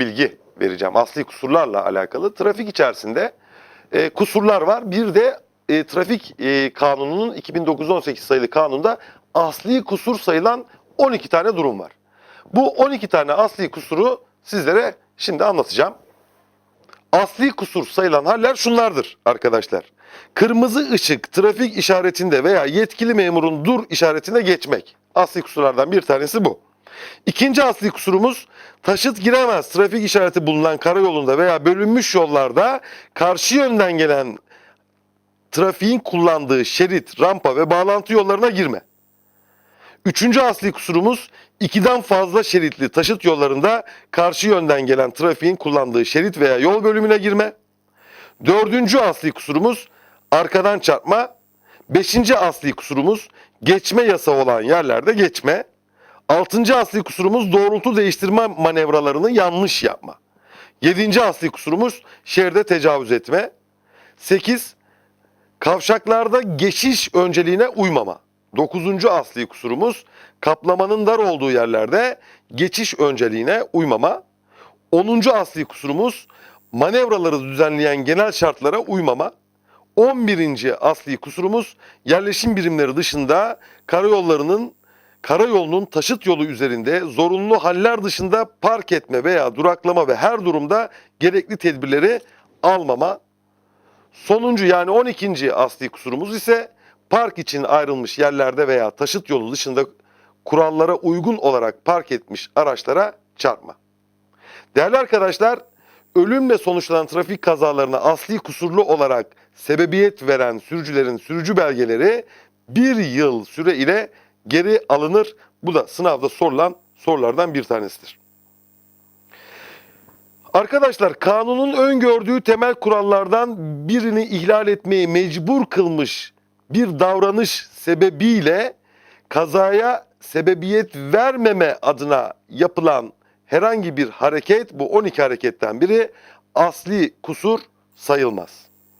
bilgi vereceğim asli kusurlarla alakalı. Trafik içerisinde e, kusurlar var. Bir de e, trafik e, kanununun 2918 sayılı kanunda asli kusur sayılan 12 tane durum var. Bu 12 tane asli kusuru sizlere şimdi anlatacağım. Asli kusur sayılan haller şunlardır arkadaşlar. Kırmızı ışık trafik işaretinde veya yetkili memurun dur işaretine geçmek. Asli kusurlardan bir tanesi bu. İkinci asli kusurumuz taşıt giremez trafik işareti bulunan karayolunda veya bölünmüş yollarda karşı yönden gelen trafiğin kullandığı şerit, rampa ve bağlantı yollarına girme. Üçüncü asli kusurumuz ikiden fazla şeritli taşıt yollarında karşı yönden gelen trafiğin kullandığı şerit veya yol bölümüne girme. Dördüncü asli kusurumuz arkadan çarpma. Beşinci asli kusurumuz geçme yasağı olan yerlerde geçme. Altıncı asli kusurumuz doğrultu değiştirme manevralarını yanlış yapma. Yedinci asli kusurumuz şeride tecavüz etme. Sekiz, kavşaklarda geçiş önceliğine uymama. Dokuzuncu asli kusurumuz kaplamanın dar olduğu yerlerde geçiş önceliğine uymama. Onuncu asli kusurumuz manevraları düzenleyen genel şartlara uymama. 11. asli kusurumuz yerleşim birimleri dışında karayollarının karayolunun taşıt yolu üzerinde zorunlu haller dışında park etme veya duraklama ve her durumda gerekli tedbirleri almama. Sonuncu yani 12. asli kusurumuz ise park için ayrılmış yerlerde veya taşıt yolu dışında kurallara uygun olarak park etmiş araçlara çarpma. Değerli arkadaşlar, ölümle sonuçlanan trafik kazalarına asli kusurlu olarak sebebiyet veren sürücülerin sürücü belgeleri bir yıl süre ile geri alınır. Bu da sınavda sorulan sorulardan bir tanesidir. Arkadaşlar kanunun öngördüğü temel kurallardan birini ihlal etmeye mecbur kılmış bir davranış sebebiyle kazaya sebebiyet vermeme adına yapılan herhangi bir hareket bu 12 hareketten biri asli kusur sayılmaz.